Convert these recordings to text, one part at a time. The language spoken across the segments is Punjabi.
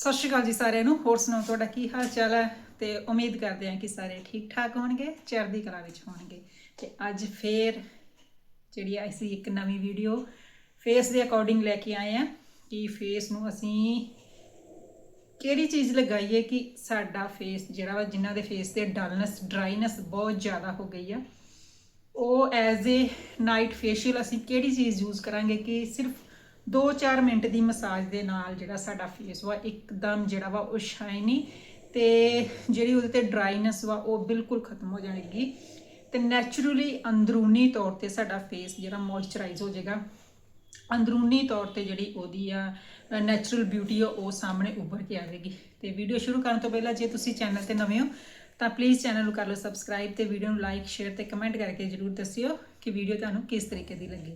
ਸਤਿ ਸ਼੍ਰੀ ਅਕਾਲ ਜੀ ਸਾਰਿਆਂ ਨੂੰ। ਹੋਰ ਸੁਣਾਓ, ਤੁਹਾਡਾ ਕੀ ਹਾਲ ਚਾਲ ਹੈ? ਤੇ ਉਮੀਦ ਕਰਦੇ ਹਾਂ ਕਿ ਸਾਰੇ ਠੀਕ ਠਾਕ ਹੋਣਗੇ, ਚੜ੍ਹਦੀ ਕਲਾ ਵਿੱਚ ਹੋਣਗੇ। ਤੇ ਅੱਜ ਫੇਰ ਜਿਹੜੀ ਆ ਅਸੀਂ ਇੱਕ ਨਵੀਂ ਵੀਡੀਓ ਫੇਸ ਦੇ ਅਕੋਰਡਿੰਗ ਲੈ ਕੇ ਆਏ ਆ ਕਿ ਫੇਸ ਨੂੰ ਅਸੀਂ ਕਿਹੜੀ ਚੀਜ਼ ਲਗਾਈਏ ਕਿ ਸਾਡਾ ਫੇਸ ਜਿਹੜਾ ਵਾ, ਜਿਨ੍ਹਾਂ ਦੇ ਫੇਸ ਤੇ ਡਲਨੈਸ ਡਰਾਈਨੈਸ ਬਹੁਤ ਜ਼ਿਆਦਾ ਹੋ ਗਈ ਆ, ਉਹ ਐਜ਼ ਏ ਨਾਈਟ ਫੇਸ਼ੀਅਲ ਅਸੀਂ ਕਿਹੜੀ ਚੀਜ਼ ਯੂਜ਼ ਕਰਾਂਗੇ ਕਿ ਸਿਰਫ 2-4 ਮਿੰਟ ਦੀ ਮਸਾਜ ਦੇ ਨਾਲ ਜਿਹੜਾ ਸਾਡਾ ਫੇਸ ਵਾ, ਇੱਕਦਮ ਜਿਹੜਾ ਵਾ ਉਹ ਸ਼ਾਈਨੀ ਤੇ ਜਿਹੜੀ ਉਹਦੇ ਤੇ ਡਰਾਈਨੈਸ ਵਾ, ਉਹ ਬਿਲਕੁਲ ਖਤਮ ਹੋ ਜਾਏਗੀ ਤੇ ਨੈਚੁਰਲੀ ਅੰਦਰੂਨੀ ਤੌਰ ਤੇ ਸਾਡਾ ਫੇਸ ਜਿਹੜਾ ਮੋਇਸਚਰਾਈਜ਼ ਹੋ ਜਾਏਗਾ, ਅੰਦਰੂਨੀ ਤੌਰ ਤੇ ਜਿਹੜੀ ਉਹਦੀ ਆ ਨੈਚੁਰਲ ਬਿਊਟੀ ਆ, ਉਹ ਸਾਹਮਣੇ ਉੱਭਰ ਕੇ ਆਵੇਗੀ ਤੇ ਵੀਡੀਓ ਸ਼ੁਰੂ ਕਰਨ ਤੋਂ ਪਹਿਲਾਂ ਜੇ ਤੁਸੀਂ ਚੈਨਲ ਤੇ ਨਵੇਂ ਹੋ, ਤਾਂ ਪਲੀਜ਼ ਚੈਨਲ ਨੂੰ ਕਰ ਲਓ ਸਬਸਕ੍ਰਾਈਬ ਤੇ ਵੀਡੀਓ ਨੂੰ ਲਾਈਕ ਸ਼ੇਅਰ ਤੇ ਕਮੈਂਟ ਕਰਕੇ ਜਰੂਰ ਦੱਸਿਓ ਕਿ ਵੀਡੀਓ ਤੁਹਾਨੂੰ ਕਿਸ ਤਰੀਕੇ ਦੀ ਲੱਗੀ।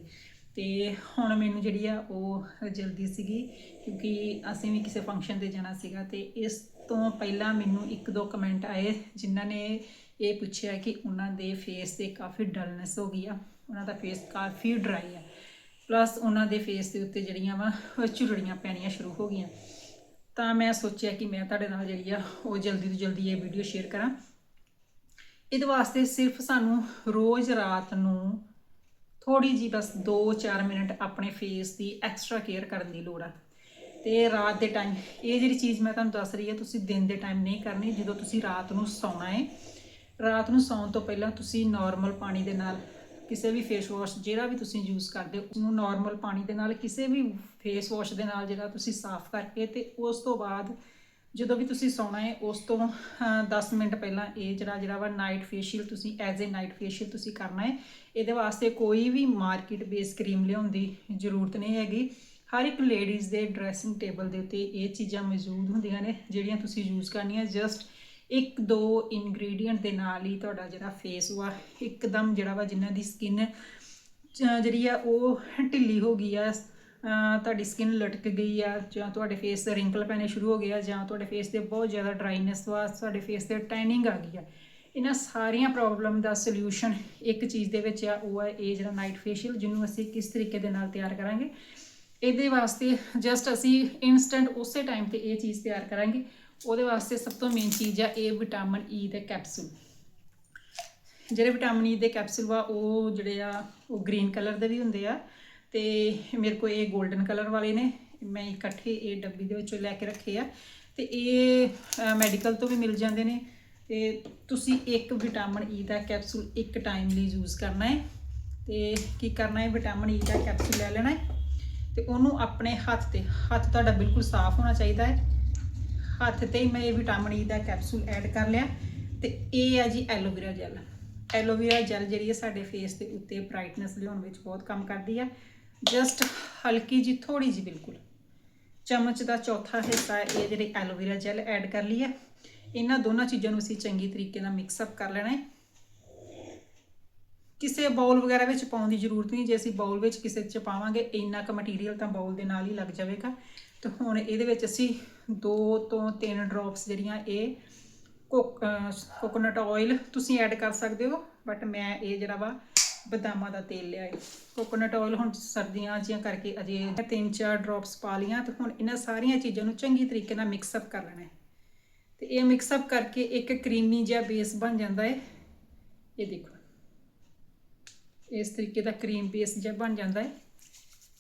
ਤੇ ਹੁਣ ਮੈਨੂੰ ਜਿਹੜੀ ਆ ਉਹ ਜਲਦੀ ਸੀਗੀ ਕਿਉਂਕਿ ਅਸੀਂ ਵੀ ਕਿਸੇ ਫੰਕਸ਼ਨ ਤੇ ਜਾਣਾ ਸੀਗਾ ਤੇ ਇਸ ਤੋਂ ਪਹਿਲਾਂ ਮੈਨੂੰ ਇੱਕ ਦੋ ਕਮੈਂਟ ਆਏ ਜਿਨ੍ਹਾਂ ਨੇ ਇਹ ਪੁੱਛਿਆ ਕਿ ਉਹਨਾਂ ਦੇ ਫੇਸ ਤੇ ਕਾਫੀ ਡਲਨੈਸ ਹੋ ਗਈ ਆ। ਉਹਨਾਂ ਦਾ ਫੇਸ ਕਾਫੀ ਡਰਾਈ ਆ। ਪਲੱਸ ਉਹਨਾਂ ਦੇ ਫੇਸ ਦੇ ਉੱਤੇ ਜਿਹੜੀਆਂ ਵਾ ਝੁਰੜੀਆਂ ਪੈਣੀਆਂ ਸ਼ੁਰੂ ਹੋ ਗਈਆਂ। ਤਾਂ ਮੈਂ ਸੋਚਿਆ ਕਿ ਮੈਂ ਤੁਹਾਡੇ ਨਾਲ ਜਿਹੜੀ ਆ, ਉਹ ਜਲਦੀ ਤੋਂ ਜਲਦੀ ਇਹ ਵੀਡੀਓ ਸ਼ੇਅਰ ਕਰਾਂ। ਇਹਦੇ ਵਾਸਤੇ ਸਿਰਫ ਸਾਨੂੰ ਰੋਜ਼ ਰਾਤ ਨੂੰ ਥੋੜੀ ਜੀ ਬਸ 2-4 ਮਿੰਟ ਆਪਣੇ ਫੇਸ ਦੀ ਐਕਸਟਰਾ ਕੇਅਰ ਕਰਨ ਦੀ ਲੋੜ ਆ। ਤੇ ਰਾਤ ਦੇ ਟਾਈਮ ਇਹ ਜਿਹੜੀ ਚੀਜ਼ ਮੈਂ ਤੁਹਾਨੂੰ ਦੱਸ ਰਹੀ ਹੈ, ਤੁਸੀਂ ਦਿਨ ਦੇ ਟਾਈਮ ਨਹੀਂ ਕਰਨੀ, ਜਦੋਂ ਤੁਸੀਂ ਰਾਤ ਨੂੰ ਸੌਣਾ ਹੈ। ਰਾਤ ਨੂੰ ਸੌਣ ਤੋਂ ਪਹਿਲਾਂ ਤੁਸੀਂ ਨਾਰਮਲ ਪਾਣੀ ਦੇ ਨਾਲ ਕਿਸੇ ਵੀ ਫੇਸ ਵਾਸ਼ ਜਿਹੜਾ ਵੀ ਤੁਸੀਂ ਯੂਜ਼ ਕਰਦੇ ਹੋ ਉਹਨੂੰ ਨਾਰਮਲ ਪਾਣੀ ਦੇ ਨਾਲ, ਕਿਸੇ ਵੀ ਫੇਸ ਵਾਸ਼ ਦੇ ਨਾਲ ਜਿਹੜਾ ਤੁਸੀਂ ਸਾਫ਼ ਕਰਕੇ ਤੇ ਉਸ ਤੋਂ ਬਾਅਦ ਜਦੋਂ ਵੀ ਤੁਸੀਂ ਸੌਣਾ ਹੈ ਉਸ ਤੋਂ ਅਹ, 10 ਮਿੰਟ ਪਹਿਲਾਂ ਇਹ ਜਿਹੜਾ ਜਿਹੜਾ ਵਾ ਨਾਈਟ ਫੇਸ਼ੀਅਲ ਤੁਸੀਂ ਐਜ਼ ਅ ਨਾਈਟ ਫੇਸ਼ੀਅਲ ਤੁਸੀਂ ਕਰਨਾ ਹੈ ਇਹਦੇ ਵਾਸਤੇ ਕੋਈ ਵੀ ਮਾਰਕੀਟ ਬੇਸ ਕਰੀਮ ਲਿਆਉਣ ਦੀ ਜ਼ਰੂਰਤ ਨਹੀਂ ਹੈਗੀ। ਹਰ ਇੱਕ ਲੇਡੀਜ਼ ਦੇ ਡਰੈਸਿੰਗ ਟੇਬਲ ਦੇ ਉੱਤੇ ਇਹ ਚੀਜ਼ਾਂ ਮੌਜੂਦ ਹੁੰਦੀਆਂ ਨੇ ਜਿਹੜੀਆਂ ਤੁਸੀਂ ਯੂਜ਼ ਕਰਨੀਆਂ। ਜਸਟ ਇੱਕ ਦੋ ਇਨਗਰੀਡੀਅੰਟ ਦੇ ਨਾਲ ਹੀ ਤੁਹਾਡਾ ਜਿਹੜਾ ਫੇਸ ਵਾ ਇੱਕਦਮ ਜਿਹੜਾ ਵਾ ਜਿਨ੍ਹਾਂ ਦੀ ਸਕਿਨ ਜਿਹੜੀ ਆ ਉਹ ਢਿੱਲੀ ਹੋ ਗਈ ਆ। ਤੁਹਾਡੀ ਸਕਿਨ ਲਟਕ ਗਈ ਆ, ਜਾਂ ਤੁਹਾਡੇ ਫੇਸ ਤੇ ਰਿੰਕਲ ਪੈਣੇ ਸ਼ੁਰੂ ਹੋ ਗਏ ਆ, ਜਾਂ ਤੁਹਾਡੇ ਫੇਸ ਤੇ ਬਹੁਤ ਜ਼ਿਆਦਾ ਡਰਾਈਨੈਸ ਵਾ, ਤੁਹਾਡੇ ਫੇਸ ਤੇ ਟੈਨਿੰਗ ਆ ਗਈ ਆ। ਇਹਨਾਂ ਸਾਰੀਆਂ ਪ੍ਰੋਬਲਮ ਦਾ ਸੋਲੂਸ਼ਨ ਇੱਕ ਚੀਜ਼ ਦੇ ਵਿੱਚ ਆ, ਉਹ ਹੈ ਇਹ ਜਿਹੜਾ ਨਾਈਟ ਫੇਸ਼ੀਅਲ ਜਿਹਨੂੰ ਅਸੀਂ ਕਿਸ ਤਰੀਕੇ ਦੇ ਨਾਲ ਤਿਆਰ ਕਰਾਂਗੇ। ਇਹਦੇ ਵਾਸਤੇ ਜਸਟ ਅਸੀਂ ਇਨਸਟੈਂਟ ਉਸੇ ਟਾਈਮ ਤੇ ਇਹ ਚੀਜ਼ ਤਿਆਰ ਕਰਾਂਗੇ। ਉਹਦੇ ਵਾਸਤੇ ਸਭ ਤੋਂ ਮੇਨ ਚੀਜ਼ ਆ, ਇਹ ਵਿਟਾਮਿਨ ਈ e ਦੇ ਕੈਪਸੂਲ ਜਿਹੜੇ ਵਿਟਾਮਿਨ ਈ e ਦੇ ਕੈਪਸੂਲ ਵਾ, ਉਹ ਜਿਹੜੇ ਆ, ਉਹ ਗ੍ਰੀਨ ਕਲਰ ਦੇ ਵੀ ਹੁੰਦੇ ਆ। ਤੇ ਮੇਰੇ ਕੋਲ ਇਹ 골ਡਨ ਕਲਰ ਵਾਲੇ ਨੇ, ਮੈਂ ਇਕੱਠੇ ਇਹ ਡੱਬੀ ਦੇ ਵਿੱਚੋਂ ਲੈ ਕੇ ਰੱਖੇ ਆ। ਤੇ ਇਹ ਮੈਡੀਕਲ ਤੋਂ ਵੀ ਮਿਲ ਜਾਂਦੇ ਨੇ। ਤੇ ਤੁਸੀਂ ਇੱਕ ਵਿਟਾਮਿਨ ਈ e ਦਾ ਕੈਪਸੂਲ ਇੱਕ ਟਾਈਮ ਲਈ ਯੂਜ਼ ਕਰਨਾ ਹੈ। ਤੇ ਕੀ ਕਰਨਾ ਹੈ? ਵਿਟਾਮਿਨ ਈ e ਦਾ ਕੈਪਸੂਲ ਲੈ ਲੈਣਾ ਹੈ। ਤੇ ਉਹਨੂੰ ਆਪਣੇ ਹੱਥ ਤੇ, ਹੱਥ ਤੁਹਾਡਾ ਬਿਲਕੁਲ ਸਾਫ਼ ਹੋਣਾ ਚਾਹੀਦਾ ਹੈ। ਹੱਥ ਤੇ ਹੀ ਮੈਂ ਇਹ ਵਿਟਾਮਿਨ ਈ e ਦਾ ਕੈਪਸੂਲ ਐਡ ਕਰ ਲਿਆ। ਤੇ ਇਹ ਆ ਜੀ ਐਲੋਵੇਰਾ ਜੈਲ ਐਲੋਵੇਰਾ ਜੈਲ ਜਿਹੜੀ ਹੈ ਸਾਡੇ ਫੇਸ ਦੇ ਉੱਤੇ ਬ੍ਰਾਈਟਨੈਸ ਲਿਆਉਣ ਵਿੱਚ ਬਹੁਤ ਕੰਮ ਕਰਦੀ ਆ। ਜਸਟ ਹਲਕੀ ਜੀ ਥੋੜੀ ਜੀ ਬਿਲਕੁਲ। ਚਮਚ ਦਾ ਚੌਥਾ ਹਿੱਸਾ ਇਹ ਜਿਹੜੇ ਐਲੋਵੇਰਾ ਜੈਲ ਐਡ ਕਰ ਲਈ ਹੈ ਇਹਨਾਂ ਦੋਨਾਂ ਚੀਜ਼ਾਂ ਨੂੰ ਅਸੀਂ ਚੰਗੀ ਤਰੀਕੇ ਨਾਲ ਮਿਕਸ ਅਪ ਕਰ ਲੈਣਾ ਹੈ। ਕਿਸੇ ਬਾਉਲ ਵਗੈਰਾ ਵਿੱਚ ਪਾਉਣ ਦੀ ਜ਼ਰੂਰਤ ਨਹੀਂ, ਜੇ ਅਸੀਂ ਬਾਉਲ ਵਿੱਚ ਕਿਸੇ 'ਚ ਪਾਵਾਂਗੇ, ਇੰਨਾ ਕੁ ਮਟੀਰੀਅਲ ਤਾਂ ਬਾਉਲ ਦੇ ਨਾਲ ਹੀ ਲੱਗ ਜਾਵੇਗਾ। ਤੇ ਹੁਣ ਇਹਦੇ ਵਿੱਚ ਅਸੀਂ 2 ਤੋਂ 3 ਡ੍ਰੌਪਸ ਜਿਹੜੀਆਂ ਇਹ ਕੋਕੋਨਟ ਆਇਲ ਤੁਸੀਂ ਐਡ ਕਰ ਸਕਦੇ ਹੋ। ਬਟ ਮੈਂ ਇਹ ਜਿਹੜਾ ਵਾ ਬਦਾਮਾਂ ਦਾ ਤੇਲ ਲਿਆ ਹੈ ਕੋਕੋਨਟ ਆਇਲ ਹੁਣ ਸਰਦੀਆਂ ਜੀਆਂ ਕਰਕੇ ਅਜੇ 3-4 ਡ੍ਰੌਪਸ ਪਾ ਲੀਆਂ ਤੇ ਹੁਣ ਇਹਨਾਂ ਸਾਰੀਆਂ ਚੀਜ਼ਾਂ ਨੂੰ ਚੰਗੀ ਤਰੀਕੇ ਨਾਲ ਮਿਕਸ ਅਪ ਕਰ ਲੈਣਾ ਹੈ। ਤੇ ਇਹ ਮਿਕਸ ਅਪ ਕਰਕੇ ਇੱਕ ਕਰੀਮੀ ਜਿਹਾ ਬੇਸ ਬਣ ਜਾਂਦਾ ਹੈ। ਇਹ ਦੇਖੋ। ਇਸ ਤਰੀਕੇ ਦਾ ਕਰੀਮ ਬੇਸ ਜਿਹਾ ਬਣ ਜਾਂਦਾ ਹੈ।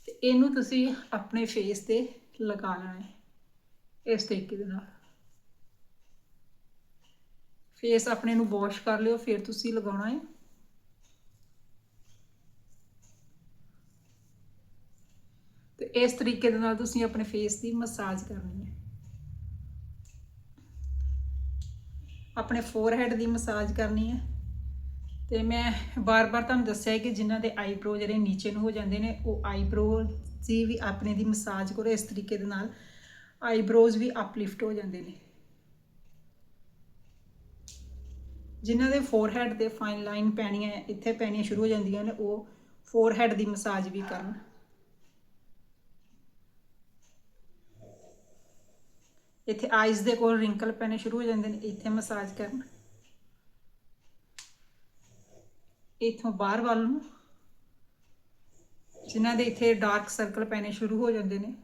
ਤੇ ਇਹਨੂੰ ਤੁਸੀਂ ਆਪਣੇ ਫੇਸ ਤੇ ਲਗਾ ਲੈਣਾ ਹੈ। ਇਸ ਤਰੀਕੇ ਦੇ ਨਾਲ। ਫੇਸ ਆਪਣੇ ਨੂੰ ਵਾਸ਼ ਕਰ ਲਿਓ, ਫਿਰ ਤੁਸੀਂ ਲਗਾਉਣਾ ਹੈ ਤੇ ਇਸ ਤਰੀਕੇ ਦੇ ਨਾਲ ਤੁਸੀਂ ਆਪਣੇ ਫੇਸ ਦੀ ਮਸਾਜ ਕਰਨੀ ਹੈ। ਆਪਣੇ ਫੋਰਹੈਡ ਦੀ ਮਸਾਜ ਕਰਨੀ ਹੈ। ਤੇ ਮੈਂ ਬਾਰ-ਬਾਰ ਤੁਹਾਨੂੰ ਦੱਸਿਆ ਹੈ ਕਿ ਜਿਨ੍ਹਾਂ ਦੇ ਆਈਬ੍ਰੋ ਜਿਹੜੇ ਨੀਚੇ ਨੂੰ ਹੋ ਜਾਂਦੇ ਨੇ, ਉਹ ਆਈਬ੍ਰੋ ਦੀ ਵੀ ਆਪਣੇ ਦੀ ਮਸਾਜ ਕਰੋ, ਇਸ ਤਰੀਕੇ ਦੇ ਨਾਲ ਆਈਬ੍ਰੋਜ਼ ਵੀ ਅਪਲਿਫਟ ਹੋ ਜਾਂਦੇ ਨੇ। ਜਿਨ੍ਹਾਂ ਦੇ ਫੋਰਹੈਡ ਤੇ ਫਾਈਨ ਲਾਈਨ ਪੈਣੀਆਂ, ਇੱਥੇ ਪੈਣੀਆਂ ਸ਼ੁਰੂ ਹੋ ਜਾਂਦੀਆਂ ਨੇ, ਉਹ ਫੋਰਹੈਡ ਦੀ ਮਸਾਜ ਵੀ ਕਰਨ। ਇੱਥੇ ਆਈਜ਼ ਦੇ ਕੋਲ ਰਿੰਕਲ ਪੈਣੇ ਸ਼ੁਰੂ ਹੋ ਜਾਂਦੇ ਨੇ, ਇੱਥੇ ਮਸਾਜ ਕਰਨ। ਇਥੋਂ ਬਾਹਰ ਵੱਲ ਨੂੰ, ਜਿਨ੍ਹਾਂ ਦੇ ਇੱਥੇ ਡਾਰਕ ਸਰਕਲ ਪੈਣੇ ਸ਼ੁਰੂ ਹੋ ਜਾਂਦੇ ਨੇ।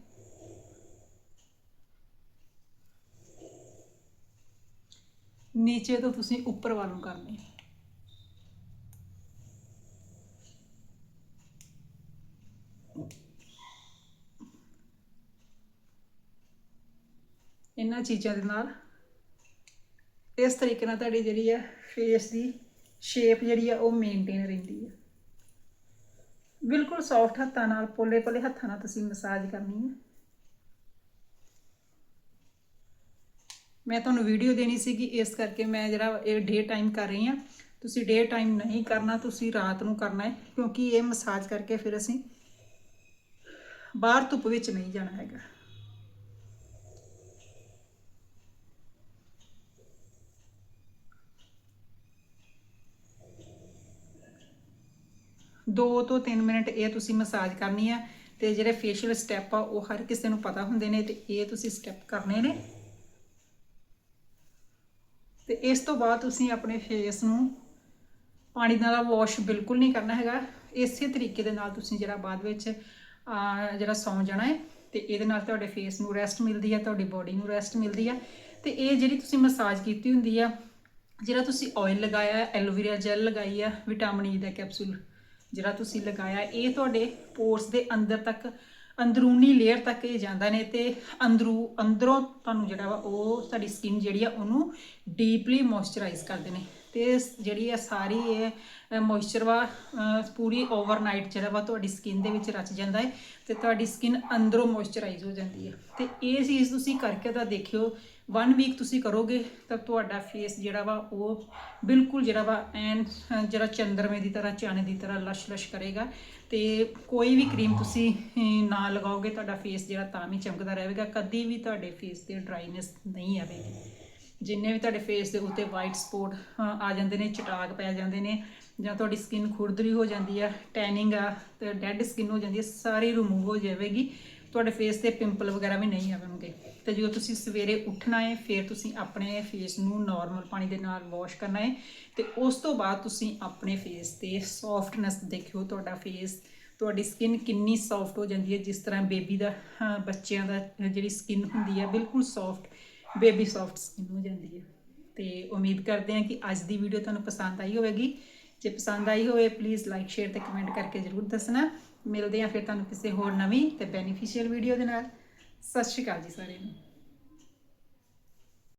ਨੀਚੇ ਤੋਂ ਤੁਸੀਂ ਉੱਪਰ ਵੱਲ ਨੂੰ ਕਰਨੇ। ਹੈ ਇਹਨਾਂ ਚੀਜ਼ਾਂ ਦੇ ਨਾਲ। ਇਸ ਤਰੀਕੇ ਨਾਲ ਤੁਹਾਡੀ ਜਿਹੜੀ ਆ ਫੇਸ ਦੀ ਸ਼ੇਪ ਜਿਹੜੀ ਆ ਉਹ ਮੇਨਟੇਨ ਰਹਿੰਦੀ ਹੈ ਬਿਲਕੁਲ ਸੌਫਟ ਹੱਥਾਂ ਨਾਲ ਪੋਲੇ ਪੋਲੇ ਹੱਥਾਂ ਨਾਲ ਤੁਸੀਂ ਮਸਾਜ ਕਰਨੀ ਹੈ ਮੈਂ ਤੁਹਾਨੂੰ ਵੀਡੀਓ ਦੇਣੀ ਸੀਗੀ, ਇਸ ਕਰਕੇ ਮੈਂ ਜਿਹੜਾ ਇਹ ਡੇ ਟਾਈਮ ਕਰ ਰਹੀ ਹਾਂ ਤੁਸੀਂ ਡੇ ਟਾਈਮ ਨਹੀਂ ਕਰਨਾ, ਤੁਸੀਂ ਰਾਤ ਨੂੰ ਕਰਨਾ ਹੈ, ਕਿਉਂਕਿ ਇਹ ਮਸਾਜ ਕਰਕੇ ਫਿਰ ਅਸੀਂ ਬਾਹਰ ਧੁੱਪ ਵਿੱਚ ਨਹੀਂ ਜਾਣਾ ਹੈਗਾ। ਦੋ ਤੋਂ 3 ਮਿੰਟ ਇਹ ਤੁਸੀਂ ਮਸਾਜ ਕਰਨੀ ਆ ਤੇ ਜਿਹੜੇ ਫੇਸ਼ੀਅਲ ਸਟੈਪ ਆ, ਉਹ ਹਰ ਕਿਸੇ ਨੂੰ ਪਤਾ ਹੁੰਦੇ ਨੇ ਤੇ ਇਹ ਤੁਸੀਂ ਸਟੈਪ ਕਰਨੇ ਨੇ। ਤੇ ਇਸ ਤੋਂ ਬਾਅਦ ਤੁਸੀਂ ਆਪਣੇ ਫੇਸ ਨੂੰ ਪਾਣੀ ਨਾਲ ਵਾਸ਼ ਬਿਲਕੁਲ ਨਹੀਂ ਕਰਨਾ ਹੈਗਾ। ਇਸੇ ਤਰੀਕੇ ਦੇ ਨਾਲ ਤੁਸੀਂ ਜਿਹੜਾ ਬਾਅਦ ਵਿੱਚ ਜਿਹੜਾ ਸੌਂ ਜਾਣਾ ਹੈ, ਤੇ ਇਹਦੇ ਨਾਲ ਤੁਹਾਡੇ ਫੇਸ ਨੂੰ ਰੈਸਟ ਮਿਲਦੀ ਹੈ ਤੁਹਾਡੀ ਬੋਡੀ ਨੂੰ ਰੈਸਟ ਮਿਲਦੀ ਹੈ ਤੇ ਇਹ ਜਿਹੜੀ ਤੁਸੀਂ ਮਸਾਜ ਕੀਤੀ ਹੁੰਦੀ ਆ, ਜਿਹੜਾ ਤੁਸੀਂ ਆਇਲ ਲਗਾਇਆ ਹੈ ਐਲੋਵੇਰਾ ਜੈਲ ਲਗਾਈ ਆ ਵਿਟਾਮਿਨ ਈ e ਦਾ ਕੈਪਸੂਲ ਜਿਹੜਾ ਤੁਸੀਂ ਲਗਾਇਆ, ਇਹ ਤੁਹਾਡੇ ਪੋਰਸ ਦੇ ਅੰਦਰ ਤੱਕ, ਅੰਦਰੂਨੀ ਲੇਅਰ ਤੱਕ ਇਹ ਜਾਂਦਾ ਨੇ ਤੇ ਅੰਦਰੂ, ਅੰਦਰੋਂ ਤੁਹਾਨੂੰ ਜਿਹੜਾ ਵਾ ਉਹ ਤੁਹਾਡੀ ਸਕਿਨ ਜਿਹੜੀ ਆ ਉਹਨੂੰ ਡੀਪਲੀ ਮੋਇਸਚਰਾਈਜ਼ ਕਰਦੇ ਨੇ। ਤੇ ਜਿਹੜੀ ਆ ਸਾਰੀ ਇਹ ਮੋਇਸਚਰ ਵਾ ਪੂਰੀ ਓਵਰਨਾਈਟ ਜਿਹੜਾ ਵਾ ਤੁਹਾਡੀ ਸਕਿਨ ਦੇ ਵਿੱਚ ਰਚ ਜਾਂਦਾ ਹੈ ਤੇ ਤੁਹਾਡੀ ਸਕਿਨ ਅੰਦਰੋਂ ਮੋਇਸਚਰਾਈਜ਼ ਹੋ ਜਾਂਦੀ ਹੈ। ਤੇ ਇਹ ਚੀਜ਼ ਤੁਸੀਂ ਕਰਕੇ ਤਾਂ ਦੇਖਿਓ 1 ਵੀਕ ਤੁਸੀਂ ਕਰੋਗੇ, ਤਾਂ ਤੁਹਾਡਾ ਫੇਸ ਜਿਹੜਾ ਵਾ ਉਹ ਬਿਲਕੁਲ ਜਿਹੜਾ ਵਾ ਐਨ ਜਿਹੜਾ ਚੰਦਰਮੇ ਦੀ ਤਰ੍ਹਾਂ ਚਾਣੇ ਦੀ ਤਰ੍ਹਾਂ ਲਸ਼-ਲਸ਼ ਕਰੇਗਾ। ਤੇ ਕੋਈ ਵੀ ਕਰੀਮ ਤੁਸੀਂ ਨਾ ਲਗਾਓਗੇ, ਤੁਹਾਡਾ ਫੇਸ ਜਿਹੜਾ ਤਾਂ ਵੀ ਚਮਕਦਾ ਰਹੇਗਾ। ਕਦੀ ਵੀ ਤੁਹਾਡੇ ਫੇਸ ਤੇ ਡਰਾਈਨੈਸ ਨਹੀਂ ਆਵੇਗੀ। ਜਿੰਨੇ ਵੀ ਤੁਹਾਡੇ ਫੇਸ ਦੇ ਉੱਤੇ ਵਾਈਟ ਸਪੌਟ ਆ ਜਾਂਦੇ ਨੇ, ਚਟਾਕ ਪੈ ਜਾਂਦੇ ਨੇ, ਜਾਂ ਤੁਹਾਡੀ ਸਕਿਨ ਖੁਰਦਰੀ ਹੋ ਜਾਂਦੀ ਆ ਟੈਨਿੰਗ ਆ, ਤੇ ਡੈਡ ਸਕਿਨ ਹੋ ਜਾਂਦੀ ਹੈ ਸਾਰੀ ਰਿਮੂਵ ਹੋ ਜਾਵੇਗੀ। ਤੁਹਾਡੇ ਫੇਸ ਤੇ ਪਿੰਪਲ ਵਗੈਰਾ ਵੀ ਨਹੀਂ ਆਵਣਗੇ ਤੇ ਜਦੋਂ ਤੁਸੀਂ ਸਵੇਰੇ ਉੱਠਣਾ ਹੈ, ਫਿਰ ਤੁਸੀਂ ਆਪਣੇ ਫੇਸ ਨੂੰ ਨਾਰਮਲ ਪਾਣੀ ਦੇ ਨਾਲ ਵਾਸ਼ ਕਰਨਾ ਹੈ ਤੇ ਉਸ ਤੋਂ ਬਾਅਦ ਤੁਸੀਂ ਆਪਣੇ ਫੇਸ ਤੇ ਸੌਫਟਨੈਸ ਦੇਖਿਓ। ਤੁਹਾਡਾ ਫੇਸ ਤੁਹਾਡੀ ਸਕਿਨ ਕਿੰਨੀ ਸੌਫਟ ਹੋ ਜਾਂਦੀ ਹੈ। ਜਿਸ ਤਰ੍ਹਾਂ ਬੇਬੀ ਦਾ ਬੱਚਿਆਂ ਦਾ ਜਿਹੜੀ ਸਕਿਨ ਹੁੰਦੀ ਹੈ, ਬਿਲਕੁਲ ਸੌਫਟ ਬੇਬੀ ਸੌਫਟ ਸਕਿਨ ਹੋ ਜਾਂਦੀ ਹੈ। ਤੇ ਉਮੀਦ ਕਰਦੇ ਹਾਂ ਕਿ ਅੱਜ ਦੀ ਵੀਡੀਓ ਤੁਹਾਨੂੰ ਪਸੰਦ ਆਈ ਹੋਵੇਗੀ। ਜੇ ਪਸੰਦ ਆਈ ਹੋਵੇ ਪਲੀਜ਼ ਲਾਈਕ ਸ਼ੇਅਰ ਤੇ ਕਮੈਂਟ ਕਰਕੇ ਜ਼ਰੂਰ ਦੱਸਣਾ। ਮਿਲਦੇ ਹਾਂ ਫਿਰ ਤੁਹਾਨੂੰ ਕਿਸੇ ਹੋਰ ਨਵੀਂ ਤੇ ਬੈਨੀਫੀਸ਼ੀਅਲ ਵੀਡੀਓ ਦੇ ਨਾਲ। ਸਤਿ ਸ਼੍ਰੀ ਅਕਾਲ ਜੀ ਸਾਰਿਆਂ ਨੂੰ।